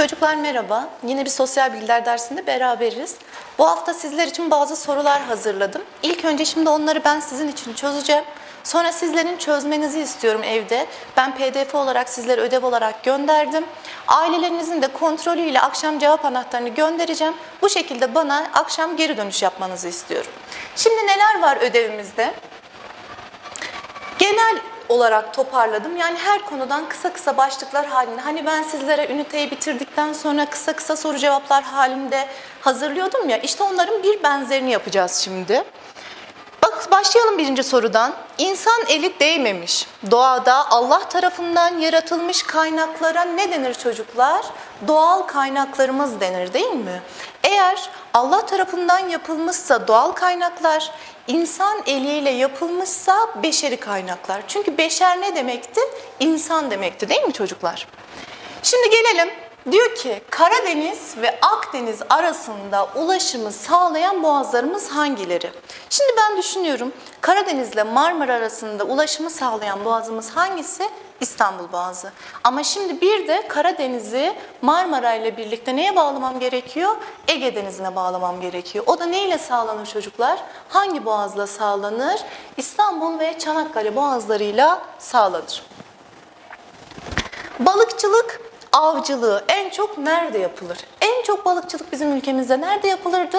Çocuklar merhaba. Yine bir sosyal bilgiler dersinde beraberiz. Bu hafta sizler için bazı sorular hazırladım. İlk önce şimdi onları ben sizin için çözeceğim. Sonra sizlerin çözmenizi istiyorum evde. Ben pdf olarak sizlere ödev olarak gönderdim. Ailelerinizin de kontrolüyle akşam cevap anahtarını göndereceğim. Bu şekilde bana akşam geri dönüş yapmanızı istiyorum. Şimdi neler var ödevimizde? Genel olarak toparladım. Yani her konudan kısa kısa başlıklar halinde. Hani ben sizlere üniteyi bitirdikten sonra kısa kısa soru cevaplar halinde hazırlıyordum ya. İşte onların bir benzerini yapacağız şimdi. Bak başlayalım birinci sorudan. İnsan eli değmemiş. Doğada Allah tarafından yaratılmış kaynaklara ne denir çocuklar? Doğal kaynaklarımız denir değil mi? Eğer Allah tarafından yapılmışsa doğal kaynaklar, insan eliyle yapılmışsa beşeri kaynaklar. Çünkü beşer ne demekti? İnsan demekti değil mi çocuklar? Şimdi gelelim. Diyor ki Karadeniz ve Akdeniz arasında ulaşımı sağlayan boğazlarımız hangileri? Şimdi ben düşünüyorum Karadeniz ile Marmara arasında ulaşımı sağlayan boğazımız hangisi? İstanbul Boğazı. Ama şimdi bir de Karadeniz'i Marmara ile birlikte neye bağlamam gerekiyor? Ege Denizi'ne bağlamam gerekiyor. O da neyle sağlanır çocuklar? Hangi boğazla sağlanır? İstanbul ve Çanakkale boğazlarıyla sağlanır. Balıkçılık, avcılığı en çok nerede yapılır? En çok balıkçılık bizim ülkemizde nerede yapılırdı?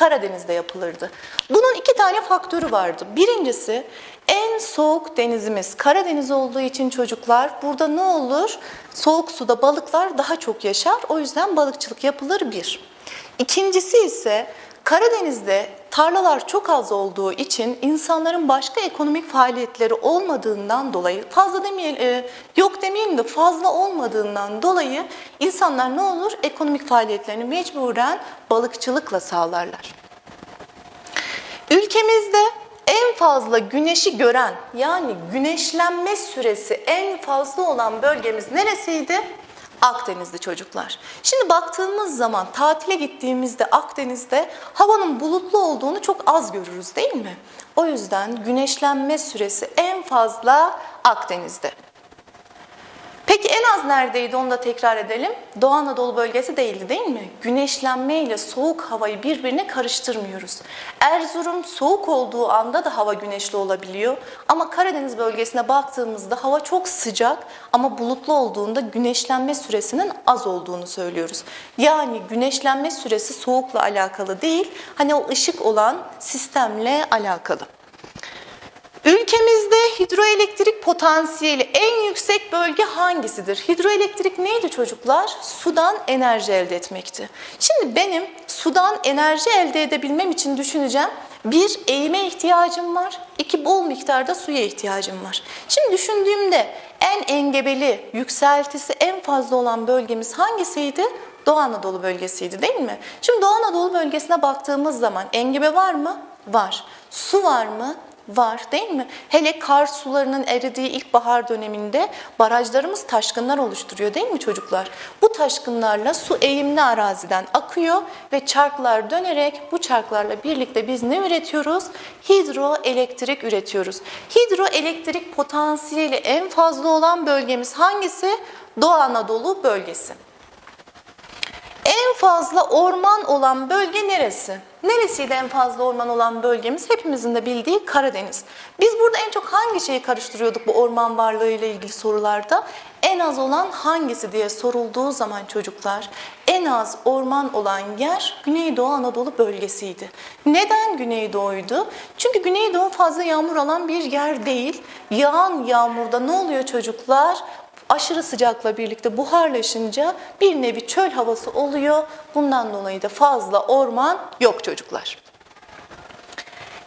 Karadeniz'de yapılırdı. Bunun iki tane faktörü vardı. Birincisi en soğuk denizimiz Karadeniz olduğu için çocuklar burada ne olur? Soğuk suda balıklar daha çok yaşar. O yüzden balıkçılık yapılır bir. İkincisi ise Karadeniz'de tarlalar çok az olduğu için insanların başka ekonomik faaliyetleri olmadığından dolayı fazla demeyelim, e, yok demeyelim de fazla olmadığından dolayı insanlar ne olur? Ekonomik faaliyetlerini mecburen balıkçılıkla sağlarlar. Ülkemizde en fazla güneşi gören yani güneşlenme süresi en fazla olan bölgemiz neresiydi? Akdeniz'de çocuklar. Şimdi baktığımız zaman tatile gittiğimizde Akdeniz'de havanın bulutlu olduğunu çok az görürüz değil mi? O yüzden güneşlenme süresi en fazla Akdeniz'de. Peki en az neredeydi onu da tekrar edelim. Doğu Anadolu bölgesi değildi değil mi? Güneşlenme ile soğuk havayı birbirine karıştırmıyoruz. Erzurum soğuk olduğu anda da hava güneşli olabiliyor. Ama Karadeniz bölgesine baktığımızda hava çok sıcak ama bulutlu olduğunda güneşlenme süresinin az olduğunu söylüyoruz. Yani güneşlenme süresi soğukla alakalı değil, hani o ışık olan sistemle alakalı. Ülkemizde hidroelektrik potansiyeli en yüksek bölge hangisidir? Hidroelektrik neydi çocuklar? Sudan enerji elde etmekti. Şimdi benim sudan enerji elde edebilmem için düşüneceğim. Bir, eğime ihtiyacım var. İki, bol miktarda suya ihtiyacım var. Şimdi düşündüğümde en engebeli, yükseltisi en fazla olan bölgemiz hangisiydi? Doğu Anadolu bölgesiydi değil mi? Şimdi Doğu Anadolu bölgesine baktığımız zaman engebe var mı? Var. Su var mı? Var değil mi? Hele kar sularının eridiği ilkbahar döneminde barajlarımız taşkınlar oluşturuyor değil mi çocuklar? Bu taşkınlarla su eğimli araziden akıyor ve çarklar dönerek bu çarklarla birlikte biz ne üretiyoruz? Hidroelektrik üretiyoruz. Hidroelektrik potansiyeli en fazla olan bölgemiz hangisi? Doğu Anadolu bölgesi. En fazla orman olan bölge neresi? Neresiydi en fazla orman olan bölgemiz? Hepimizin de bildiği Karadeniz. Biz burada en çok hangi şeyi karıştırıyorduk bu orman varlığı ile ilgili sorularda? En az olan hangisi diye sorulduğu zaman çocuklar en az orman olan yer Güneydoğu Anadolu bölgesiydi. Neden Güneydoğu'ydu? Çünkü Güneydoğu fazla yağmur alan bir yer değil. Yağan yağmurda ne oluyor çocuklar? Aşırı sıcakla birlikte buharlaşınca bir nevi çöl havası oluyor. Bundan dolayı da fazla orman yok çocuklar.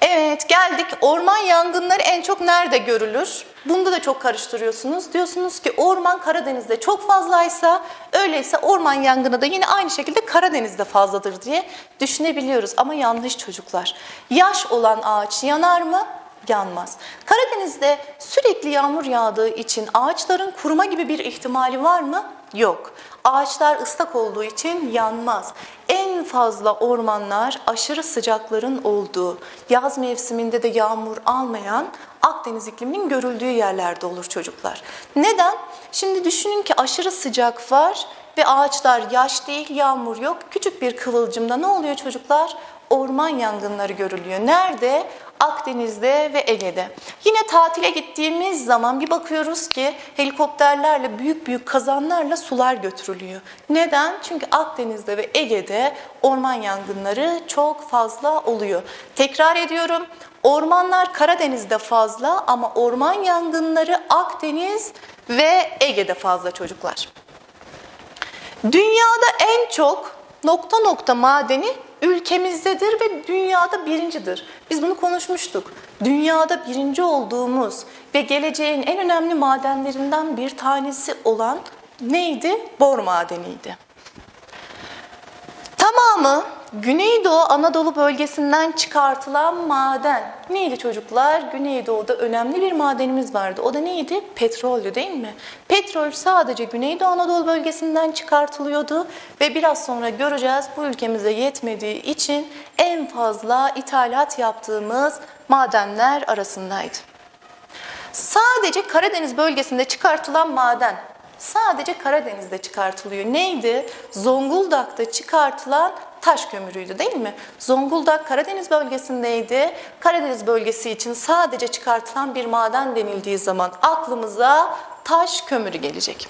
Evet geldik. Orman yangınları en çok nerede görülür? Bunda da çok karıştırıyorsunuz. Diyorsunuz ki orman Karadeniz'de çok fazlaysa öyleyse orman yangını da yine aynı şekilde Karadeniz'de fazladır diye düşünebiliyoruz. Ama yanlış çocuklar. Yaş olan ağaç yanar mı? Yanmaz. Karadeniz'de sürekli yağmur yağdığı için ağaçların kuruma gibi bir ihtimali var mı? Yok. Ağaçlar ıslak olduğu için yanmaz. En fazla ormanlar aşırı sıcakların olduğu, yaz mevsiminde de yağmur almayan Akdeniz ikliminin görüldüğü yerlerde olur çocuklar. Neden? Şimdi düşünün ki aşırı sıcak var ve ağaçlar yaş değil, yağmur yok. Küçük bir kıvılcımda ne oluyor çocuklar? Orman yangınları görülüyor. Nerede? Akdeniz'de ve Ege'de. Yine tatile gittiğimiz zaman bir bakıyoruz ki helikopterlerle büyük büyük kazanlarla sular götürülüyor. Neden? Çünkü Akdeniz'de ve Ege'de orman yangınları çok fazla oluyor. Tekrar ediyorum. Ormanlar Karadeniz'de fazla ama orman yangınları Akdeniz ve Ege'de fazla çocuklar. Dünyada en çok nokta nokta madeni ülkemizdedir ve dünyada birincidir. Biz bunu konuşmuştuk. Dünyada birinci olduğumuz ve geleceğin en önemli madenlerinden bir tanesi olan neydi? Bor madeniydi. Tamamı Güneydoğu Anadolu bölgesinden çıkartılan maden. Neydi çocuklar? Güneydoğu'da önemli bir madenimiz vardı. O da neydi? Petroldü değil mi? Petrol sadece Güneydoğu Anadolu bölgesinden çıkartılıyordu ve biraz sonra göreceğiz bu ülkemize yetmediği için en fazla ithalat yaptığımız madenler arasındaydı. Sadece Karadeniz bölgesinde çıkartılan maden sadece Karadeniz'de çıkartılıyor. Neydi? Zonguldak'ta çıkartılan taş kömürüydü değil mi? Zonguldak Karadeniz bölgesindeydi. Karadeniz bölgesi için sadece çıkartılan bir maden denildiği zaman aklımıza taş kömürü gelecek.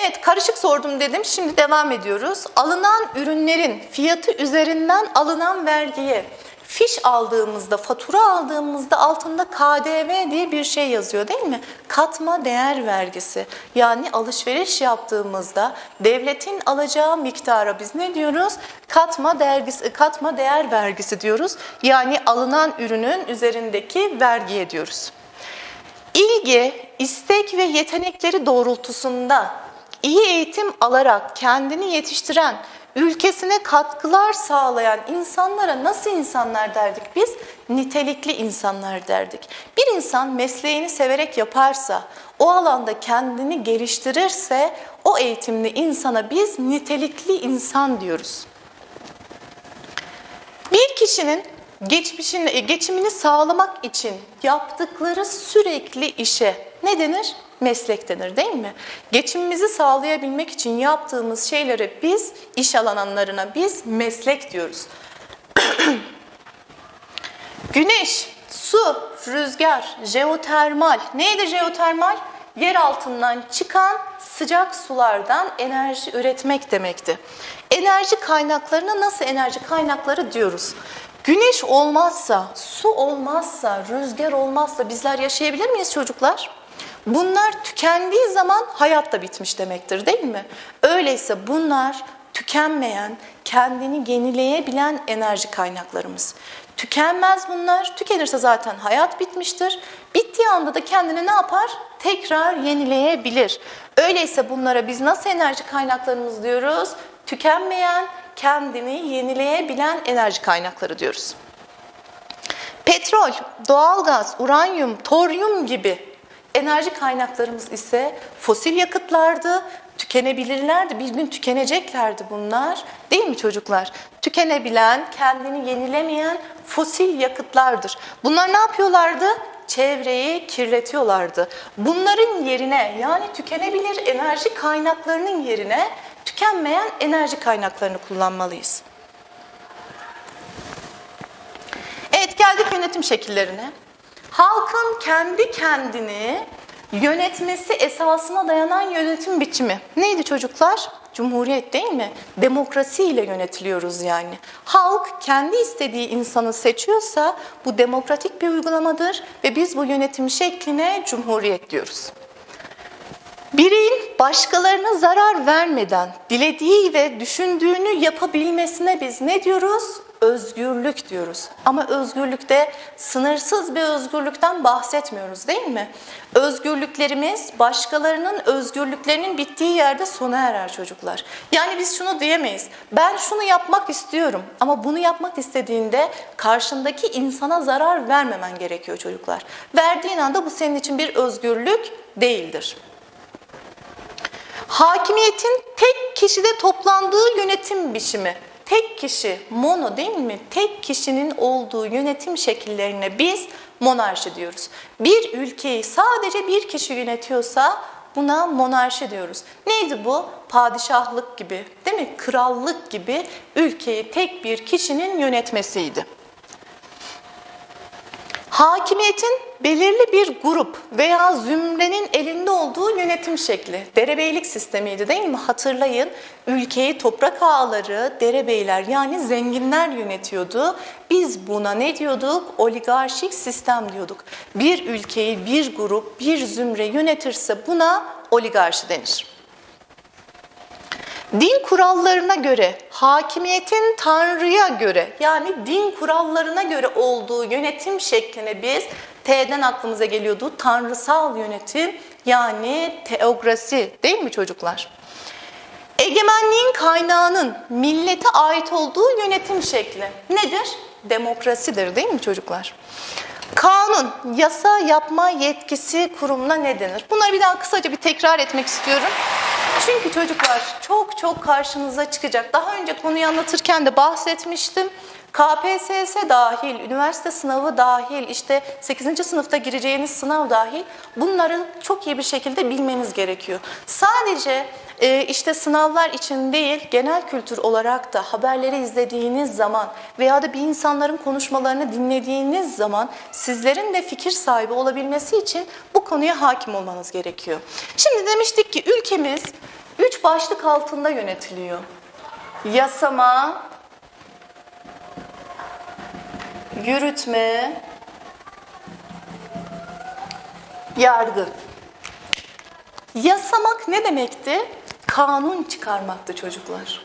Evet karışık sordum dedim. Şimdi devam ediyoruz. Alınan ürünlerin fiyatı üzerinden alınan vergiye fiş aldığımızda, fatura aldığımızda altında KDV diye bir şey yazıyor değil mi? Katma değer vergisi. Yani alışveriş yaptığımızda devletin alacağı miktara biz ne diyoruz? Katma değer, katma değer vergisi diyoruz. Yani alınan ürünün üzerindeki vergiye diyoruz. İlgi, istek ve yetenekleri doğrultusunda iyi eğitim alarak kendini yetiştiren ülkesine katkılar sağlayan insanlara nasıl insanlar derdik biz? Nitelikli insanlar derdik. Bir insan mesleğini severek yaparsa, o alanda kendini geliştirirse o eğitimli insana biz nitelikli insan diyoruz. Bir kişinin geçmişini, geçimini sağlamak için yaptıkları sürekli işe ne denir? Meslek denir değil mi? Geçimimizi sağlayabilmek için yaptığımız şeylere biz iş alanlarına biz meslek diyoruz. Güneş, su, rüzgar, jeotermal. Neydi jeotermal? Yer altından çıkan sıcak sulardan enerji üretmek demekti. Enerji kaynaklarına nasıl enerji kaynakları diyoruz? Güneş olmazsa, su olmazsa, rüzgar olmazsa bizler yaşayabilir miyiz çocuklar? Bunlar tükendiği zaman hayat da bitmiş demektir değil mi? Öyleyse bunlar tükenmeyen, kendini yenileyebilen enerji kaynaklarımız. Tükenmez bunlar. Tükenirse zaten hayat bitmiştir. Bittiği anda da kendini ne yapar? Tekrar yenileyebilir. Öyleyse bunlara biz nasıl enerji kaynaklarımız diyoruz? Tükenmeyen, kendini yenileyebilen enerji kaynakları diyoruz. Petrol, doğalgaz, uranyum, toryum gibi Enerji kaynaklarımız ise fosil yakıtlardı, tükenebilirlerdi, bir gün tükeneceklerdi bunlar. Değil mi çocuklar? Tükenebilen, kendini yenilemeyen fosil yakıtlardır. Bunlar ne yapıyorlardı? Çevreyi kirletiyorlardı. Bunların yerine yani tükenebilir enerji kaynaklarının yerine tükenmeyen enerji kaynaklarını kullanmalıyız. Evet geldik yönetim şekillerine halkın kendi kendini yönetmesi esasına dayanan yönetim biçimi. Neydi çocuklar? Cumhuriyet değil mi? Demokrasi ile yönetiliyoruz yani. Halk kendi istediği insanı seçiyorsa bu demokratik bir uygulamadır ve biz bu yönetim şekline cumhuriyet diyoruz. Bireyin başkalarına zarar vermeden dilediği ve düşündüğünü yapabilmesine biz ne diyoruz? özgürlük diyoruz. Ama özgürlükte sınırsız bir özgürlükten bahsetmiyoruz değil mi? Özgürlüklerimiz başkalarının özgürlüklerinin bittiği yerde sona erer çocuklar. Yani biz şunu diyemeyiz. Ben şunu yapmak istiyorum ama bunu yapmak istediğinde karşındaki insana zarar vermemen gerekiyor çocuklar. Verdiğin anda bu senin için bir özgürlük değildir. Hakimiyetin tek kişide toplandığı yönetim biçimi tek kişi, mono değil mi? Tek kişinin olduğu yönetim şekillerine biz monarşi diyoruz. Bir ülkeyi sadece bir kişi yönetiyorsa buna monarşi diyoruz. Neydi bu? Padişahlık gibi, değil mi? Krallık gibi ülkeyi tek bir kişinin yönetmesiydi. Hakimiyetin belirli bir grup veya zümrenin elinde olduğu yönetim şekli. Derebeylik sistemiydi değil mi? Hatırlayın ülkeyi toprak ağaları, derebeyler yani zenginler yönetiyordu. Biz buna ne diyorduk? Oligarşik sistem diyorduk. Bir ülkeyi bir grup, bir zümre yönetirse buna oligarşi denir. Din kurallarına göre, hakimiyetin Tanrı'ya göre yani din kurallarına göre olduğu yönetim şekline biz T'den aklımıza geliyordu tanrısal yönetim yani teokrasi değil mi çocuklar? Egemenliğin kaynağının millete ait olduğu yönetim şekli nedir? Demokrasidir değil mi çocuklar? Kanun, yasa yapma yetkisi kurumuna ne denir? Bunları bir daha kısaca bir tekrar etmek istiyorum. Çünkü çocuklar çok çok karşınıza çıkacak. Daha önce konuyu anlatırken de bahsetmiştim. KPSS dahil, üniversite sınavı dahil, işte 8. sınıfta gireceğiniz sınav dahil bunları çok iyi bir şekilde bilmeniz gerekiyor. Sadece e, işte sınavlar için değil, genel kültür olarak da haberleri izlediğiniz zaman veya da bir insanların konuşmalarını dinlediğiniz zaman sizlerin de fikir sahibi olabilmesi için bu konuya hakim olmanız gerekiyor. Şimdi demiştik ki ülkemiz üç başlık altında yönetiliyor. Yasama, yürütme, yargı. Yasamak ne demekti? Kanun çıkarmaktı çocuklar.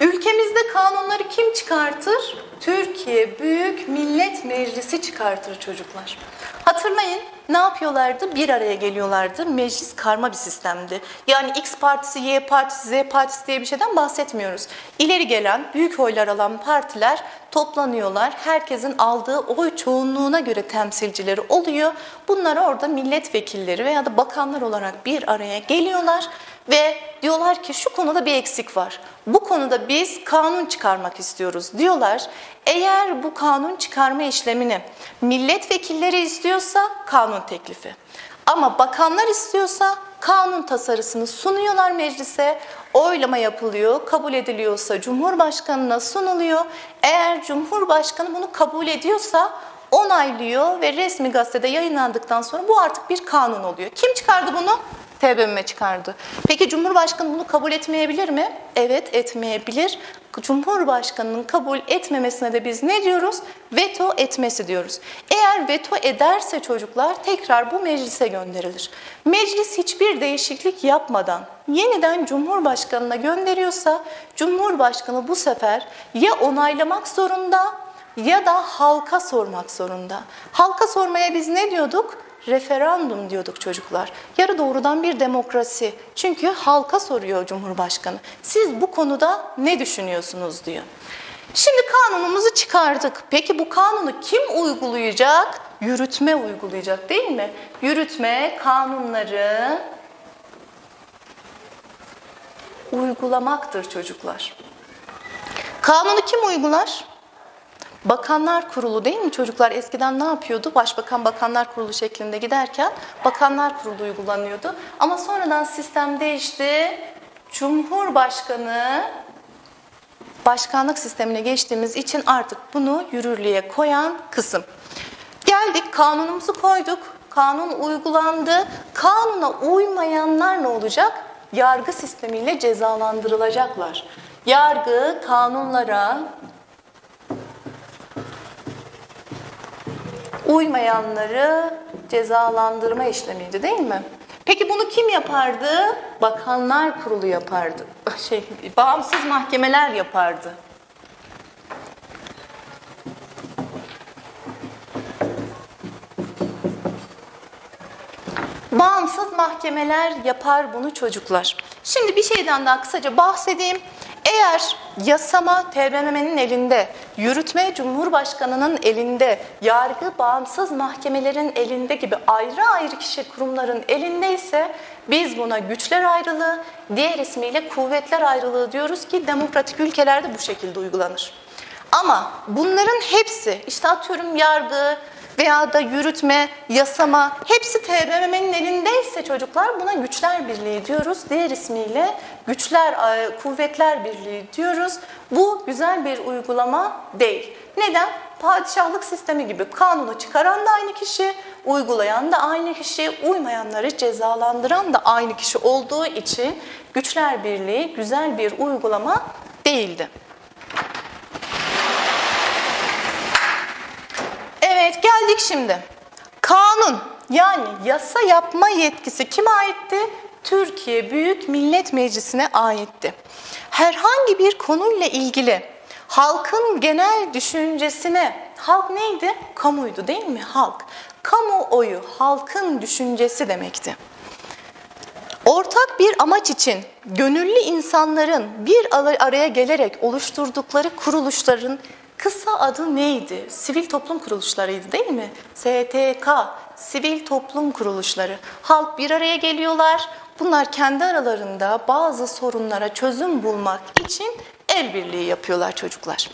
Ülkemizde kanunları kim çıkartır? Türkiye Büyük Millet Meclisi çıkartır çocuklar. Hatırlayın ne yapıyorlardı? Bir araya geliyorlardı. Meclis karma bir sistemdi. Yani X partisi, Y partisi, Z partisi diye bir şeyden bahsetmiyoruz. İleri gelen, büyük oylar alan partiler toplanıyorlar. Herkesin aldığı oy çoğunluğuna göre temsilcileri oluyor. Bunlar orada milletvekilleri veya da bakanlar olarak bir araya geliyorlar ve diyorlar ki şu konuda bir eksik var. Bu konuda biz kanun çıkarmak istiyoruz diyorlar. Eğer bu kanun çıkarma işlemini milletvekilleri istiyorsa kanun teklifi. Ama bakanlar istiyorsa kanun tasarısını sunuyorlar meclise, oylama yapılıyor, kabul ediliyorsa Cumhurbaşkanına sunuluyor. Eğer Cumhurbaşkanı bunu kabul ediyorsa onaylıyor ve resmi gazetede yayınlandıktan sonra bu artık bir kanun oluyor. Kim çıkardı bunu? TBMM çıkardı. Peki Cumhurbaşkanı bunu kabul etmeyebilir mi? Evet etmeyebilir. Cumhurbaşkanının kabul etmemesine de biz ne diyoruz? Veto etmesi diyoruz. Eğer veto ederse çocuklar tekrar bu meclise gönderilir. Meclis hiçbir değişiklik yapmadan yeniden Cumhurbaşkanına gönderiyorsa Cumhurbaşkanı bu sefer ya onaylamak zorunda ya da halka sormak zorunda. Halka sormaya biz ne diyorduk? Referandum diyorduk çocuklar. Yarı doğrudan bir demokrasi. Çünkü halka soruyor Cumhurbaşkanı. Siz bu konuda ne düşünüyorsunuz diyor. Şimdi kanunumuzu çıkardık. Peki bu kanunu kim uygulayacak? Yürütme uygulayacak değil mi? Yürütme kanunları uygulamaktır çocuklar. Kanunu kim uygular? Bakanlar Kurulu değil mi çocuklar? Eskiden ne yapıyordu? Başbakan Bakanlar Kurulu şeklinde giderken Bakanlar Kurulu uygulanıyordu. Ama sonradan sistem değişti. Cumhurbaşkanı başkanlık sistemine geçtiğimiz için artık bunu yürürlüğe koyan kısım. Geldik kanunumuzu koyduk. Kanun uygulandı. Kanuna uymayanlar ne olacak? Yargı sistemiyle cezalandırılacaklar. Yargı kanunlara uymayanları cezalandırma işlemiydi değil mi? Peki bunu kim yapardı? Bakanlar Kurulu yapardı. Şey, bağımsız mahkemeler yapardı. Bağımsız mahkemeler yapar bunu çocuklar. Şimdi bir şeyden daha kısaca bahsedeyim. Eğer yasama TBMM'nin elinde, Yürütme Cumhurbaşkanı'nın elinde, yargı bağımsız mahkemelerin elinde gibi ayrı ayrı kişi kurumların elindeyse biz buna güçler ayrılığı, diğer ismiyle kuvvetler ayrılığı diyoruz ki demokratik ülkelerde bu şekilde uygulanır. Ama bunların hepsi işte atıyorum yargı veya da yürütme, yasama hepsi TBMM'nin elindeyse çocuklar buna güçler birliği diyoruz. Diğer ismiyle güçler, e, kuvvetler birliği diyoruz. Bu güzel bir uygulama değil. Neden? Padişahlık sistemi gibi kanunu çıkaran da aynı kişi, uygulayan da aynı kişi, uymayanları cezalandıran da aynı kişi olduğu için güçler birliği güzel bir uygulama değildi. Evet geldik şimdi. Kanun yani yasa yapma yetkisi kime aitti? Türkiye Büyük Millet Meclisi'ne aitti. Herhangi bir konuyla ilgili halkın genel düşüncesine, halk neydi? Kamuydu değil mi? Halk. Kamuoyu, halkın düşüncesi demekti. Ortak bir amaç için gönüllü insanların bir araya gelerek oluşturdukları kuruluşların kısa adı neydi? Sivil toplum kuruluşlarıydı değil mi? STK, sivil toplum kuruluşları. Halk bir araya geliyorlar. Bunlar kendi aralarında bazı sorunlara çözüm bulmak için el birliği yapıyorlar çocuklar.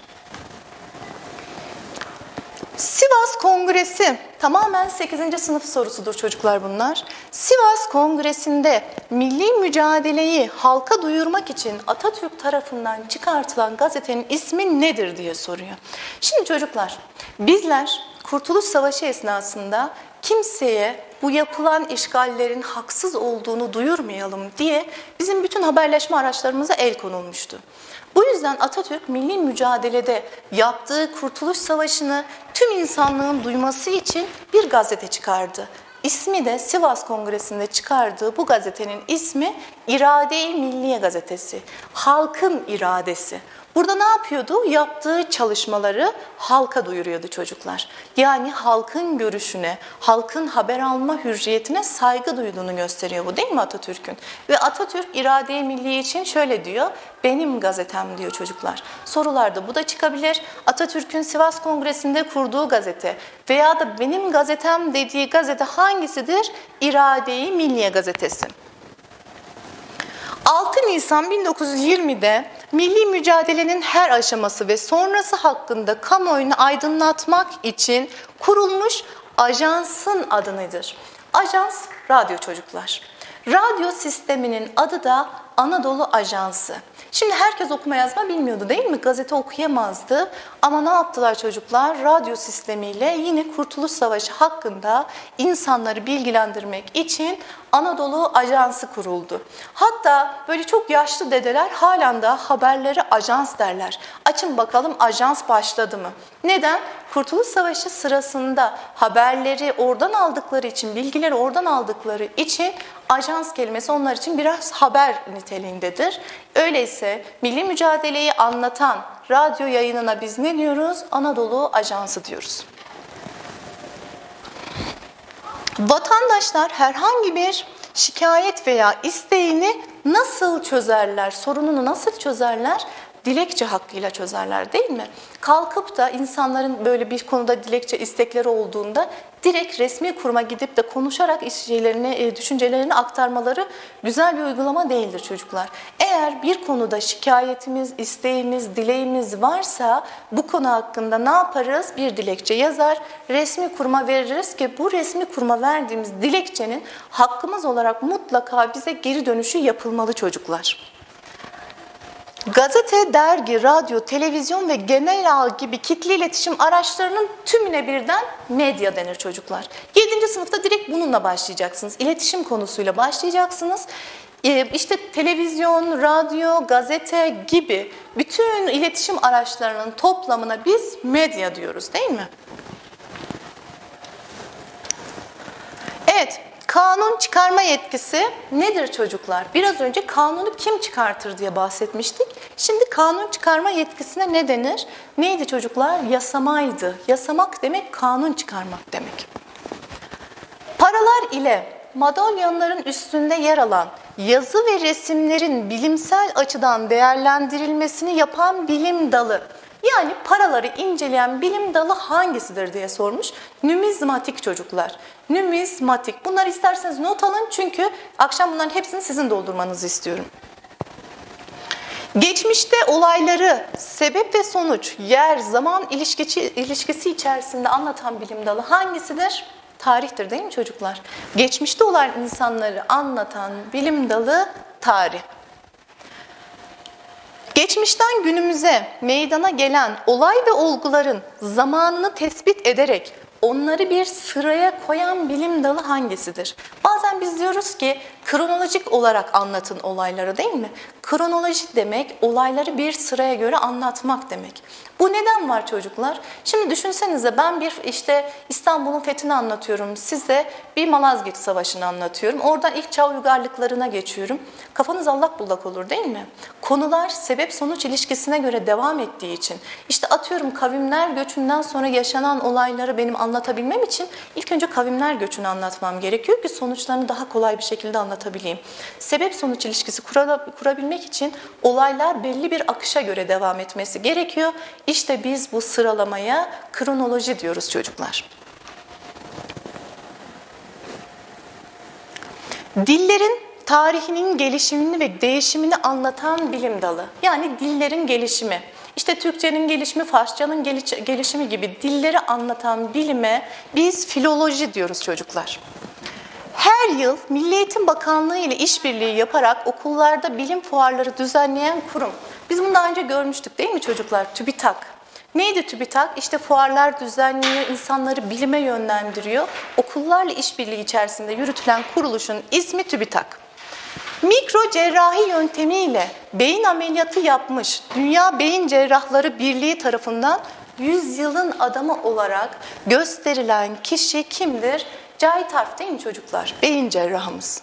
Sivas Kongresi tamamen 8. sınıf sorusudur çocuklar bunlar. Sivas Kongresi'nde milli mücadeleyi halka duyurmak için Atatürk tarafından çıkartılan gazetenin ismi nedir diye soruyor. Şimdi çocuklar bizler Kurtuluş Savaşı esnasında kimseye bu yapılan işgallerin haksız olduğunu duyurmayalım diye bizim bütün haberleşme araçlarımıza el konulmuştu. Bu yüzden Atatürk milli mücadelede yaptığı Kurtuluş Savaşı'nı tüm insanlığın duyması için bir gazete çıkardı. İsmi de Sivas Kongresi'nde çıkardığı bu gazetenin ismi İrade-i Milliye Gazetesi. Halkın iradesi. Burada ne yapıyordu? Yaptığı çalışmaları halka duyuruyordu çocuklar. Yani halkın görüşüne, halkın haber alma hürriyetine saygı duyduğunu gösteriyor bu değil mi Atatürk'ün? Ve Atatürk irade-i milli için şöyle diyor, benim gazetem diyor çocuklar. Sorularda bu da çıkabilir. Atatürk'ün Sivas Kongresi'nde kurduğu gazete veya da benim gazetem dediği gazete hangisidir? İrade-i Milliye Gazetesi. 6 Nisan 1920'de milli mücadelenin her aşaması ve sonrası hakkında kamuoyunu aydınlatmak için kurulmuş ajansın adı nedir? Ajans radyo çocuklar. Radyo sisteminin adı da Anadolu Ajansı. Şimdi herkes okuma yazma bilmiyordu değil mi? Gazete okuyamazdı. Ama ne yaptılar çocuklar? Radyo sistemiyle yine Kurtuluş Savaşı hakkında insanları bilgilendirmek için Anadolu Ajansı kuruldu. Hatta böyle çok yaşlı dedeler halen de haberleri ajans derler. Açın bakalım ajans başladı mı? Neden? Kurtuluş Savaşı sırasında haberleri oradan aldıkları için, bilgileri oradan aldıkları için ajans kelimesi onlar için biraz haber niteliğindedir. Öyleyse milli mücadeleyi anlatan radyo yayınına biz ne diyoruz? Anadolu Ajansı diyoruz. Vatandaşlar herhangi bir şikayet veya isteğini nasıl çözerler, sorununu nasıl çözerler? dilekçe hakkıyla çözerler değil mi? Kalkıp da insanların böyle bir konuda dilekçe istekleri olduğunda direkt resmi kuruma gidip de konuşarak işçilerini, e, düşüncelerini aktarmaları güzel bir uygulama değildir çocuklar. Eğer bir konuda şikayetimiz, isteğimiz, dileğimiz varsa bu konu hakkında ne yaparız? Bir dilekçe yazar, resmi kuruma veririz ki bu resmi kuruma verdiğimiz dilekçenin hakkımız olarak mutlaka bize geri dönüşü yapılmalı çocuklar. Gazete, dergi, radyo, televizyon ve genel ağ gibi kitle iletişim araçlarının tümüne birden medya denir çocuklar. 7. sınıfta direkt bununla başlayacaksınız. İletişim konusuyla başlayacaksınız. Ee, işte televizyon, radyo, gazete gibi bütün iletişim araçlarının toplamına biz medya diyoruz değil mi? Evet, Kanun çıkarma yetkisi nedir çocuklar? Biraz önce kanunu kim çıkartır diye bahsetmiştik. Şimdi kanun çıkarma yetkisine ne denir? Neydi çocuklar? Yasamaydı. Yasamak demek kanun çıkarmak demek. Paralar ile madalyonların üstünde yer alan yazı ve resimlerin bilimsel açıdan değerlendirilmesini yapan bilim dalı Yani paraları inceleyen bilim dalı hangisidir diye sormuş. Numizmatik çocuklar. Numizmatik. Bunları isterseniz not alın çünkü akşam bunların hepsini sizin doldurmanızı istiyorum. Geçmişte olayları sebep ve sonuç, yer, zaman ilişkisi, ilişkisi içerisinde anlatan bilim dalı hangisidir? Tarihtir değil mi çocuklar? Geçmişte olan insanları anlatan bilim dalı tarih. Geçmişten günümüze meydana gelen olay ve olguların zamanını tespit ederek onları bir sıraya koyan bilim dalı hangisidir? Bazen biz diyoruz ki kronolojik olarak anlatın olayları değil mi? Kronoloji demek olayları bir sıraya göre anlatmak demek. Bu neden var çocuklar? Şimdi düşünsenize ben bir işte İstanbul'un fethini anlatıyorum. Size bir Malazgirt Savaşı'nı anlatıyorum. Oradan ilk çağ uygarlıklarına geçiyorum. Kafanız allak bullak olur değil mi? Konular sebep sonuç ilişkisine göre devam ettiği için. işte atıyorum kavimler göçünden sonra yaşanan olayları benim anlatabilmem için ilk önce kavimler göçünü anlatmam gerekiyor ki sonuçlarını daha kolay bir şekilde anlatabileyim. Sebep sonuç ilişkisi kura- kurabilmek için olaylar belli bir akışa göre devam etmesi gerekiyor. İşte biz bu sıralamaya kronoloji diyoruz çocuklar. Dillerin tarihinin gelişimini ve değişimini anlatan bilim dalı. Yani dillerin gelişimi. İşte Türkçenin gelişimi, Farsçanın geliş- gelişimi gibi dilleri anlatan bilime biz filoloji diyoruz çocuklar. Her yıl Milli Eğitim Bakanlığı ile işbirliği yaparak okullarda bilim fuarları düzenleyen kurum. Biz bunu daha önce görmüştük değil mi çocuklar? TÜBİTAK. Neydi TÜBİTAK? İşte fuarlar düzenliyor, insanları bilime yönlendiriyor. Okullarla işbirliği içerisinde yürütülen kuruluşun ismi TÜBİTAK. Mikro cerrahi yöntemiyle beyin ameliyatı yapmış Dünya Beyin Cerrahları Birliği tarafından 100 yılın adamı olarak gösterilen kişi kimdir? Cahit Arf değil mi çocuklar? Beyin cerrahımız.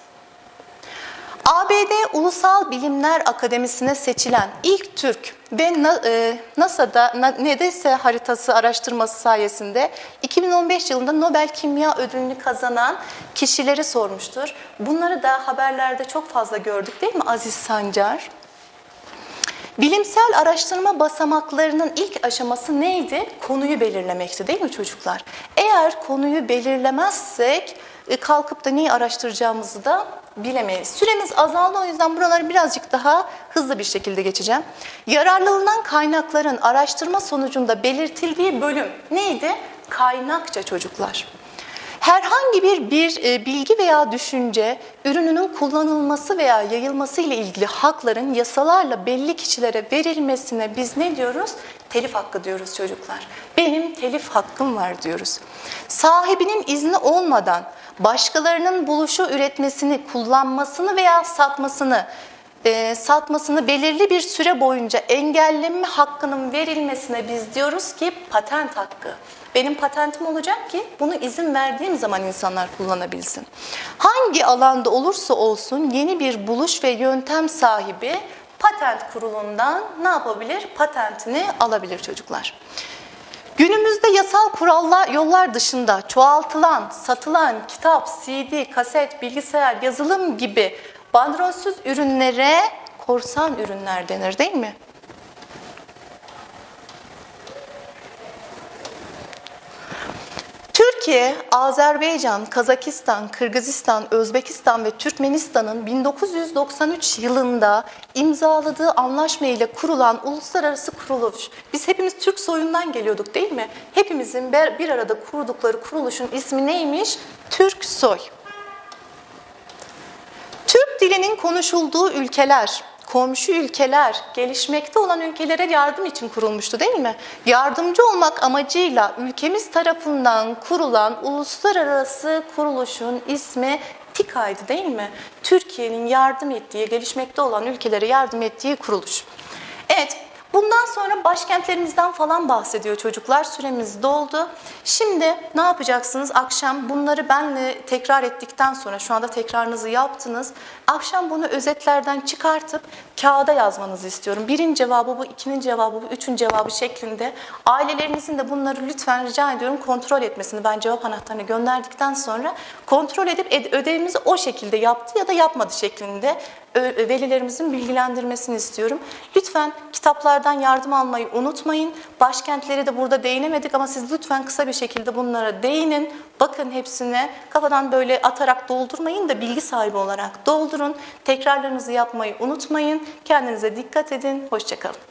ABD Ulusal Bilimler Akademisi'ne seçilen ilk Türk ve e, NASA'da Na- NEDESE haritası araştırması sayesinde 2015 yılında Nobel Kimya Ödülünü kazanan kişileri sormuştur. Bunları da haberlerde çok fazla gördük değil mi Aziz Sancar? Bilimsel araştırma basamaklarının ilk aşaması neydi? Konuyu belirlemekti değil mi çocuklar? Eğer konuyu belirlemezsek kalkıp da neyi araştıracağımızı da bilemeyiz. Süremiz azaldı o yüzden buraları birazcık daha hızlı bir şekilde geçeceğim. Yararlanılan kaynakların araştırma sonucunda belirtildiği bölüm neydi? Kaynakça çocuklar. Herhangi bir, bir e, bilgi veya düşünce ürününün kullanılması veya yayılması ile ilgili hakların yasalarla belli kişilere verilmesine biz ne diyoruz? Telif hakkı diyoruz çocuklar. Benim telif hakkım var diyoruz. Sahibinin izni olmadan başkalarının buluşu üretmesini, kullanmasını veya satmasını e, satmasını belirli bir süre boyunca engelleme hakkının verilmesine biz diyoruz ki patent hakkı. Benim patentim olacak ki bunu izin verdiğim zaman insanlar kullanabilsin. Hangi alanda olursa olsun yeni bir buluş ve yöntem sahibi patent kurulundan ne yapabilir? Patentini alabilir çocuklar. Günümüzde yasal kurallar yollar dışında çoğaltılan, satılan kitap, CD, kaset, bilgisayar, yazılım gibi bandrolsüz ürünlere korsan ürünler denir değil mi? Türkiye, Azerbaycan, Kazakistan, Kırgızistan, Özbekistan ve Türkmenistan'ın 1993 yılında imzaladığı anlaşma ile kurulan uluslararası kuruluş. Biz hepimiz Türk soyundan geliyorduk değil mi? Hepimizin bir arada kurdukları kuruluşun ismi neymiş? Türk Soy. Türk dilinin konuşulduğu ülkeler, komşu ülkeler, gelişmekte olan ülkelere yardım için kurulmuştu değil mi? Yardımcı olmak amacıyla ülkemiz tarafından kurulan uluslararası kuruluşun ismi TİKA'ydı değil mi? Türkiye'nin yardım ettiği, gelişmekte olan ülkelere yardım ettiği kuruluş. Evet, bundan sonra başkentlerimizden falan bahsediyor çocuklar. Süremiz doldu. Şimdi ne yapacaksınız? Akşam bunları benle tekrar ettikten sonra, şu anda tekrarınızı yaptınız. Akşam bunu özetlerden çıkartıp kağıda yazmanızı istiyorum. Birinci cevabı bu, ikinci cevabı bu, üçüncü cevabı şeklinde. Ailelerinizin de bunları lütfen rica ediyorum kontrol etmesini. Ben cevap anahtarını gönderdikten sonra kontrol edip ed- ödevimizi o şekilde yaptı ya da yapmadı şeklinde velilerimizin bilgilendirmesini istiyorum. Lütfen kitaplardan yardım almayı unutmayın. Başkentleri de burada değinemedik ama siz lütfen kısa bir şekilde bunlara değinin. Bakın hepsine kafadan böyle atarak doldurmayın da bilgi sahibi olarak doldurun. Tekrarlarınızı yapmayı unutmayın. Kendinize dikkat edin. Hoşçakalın.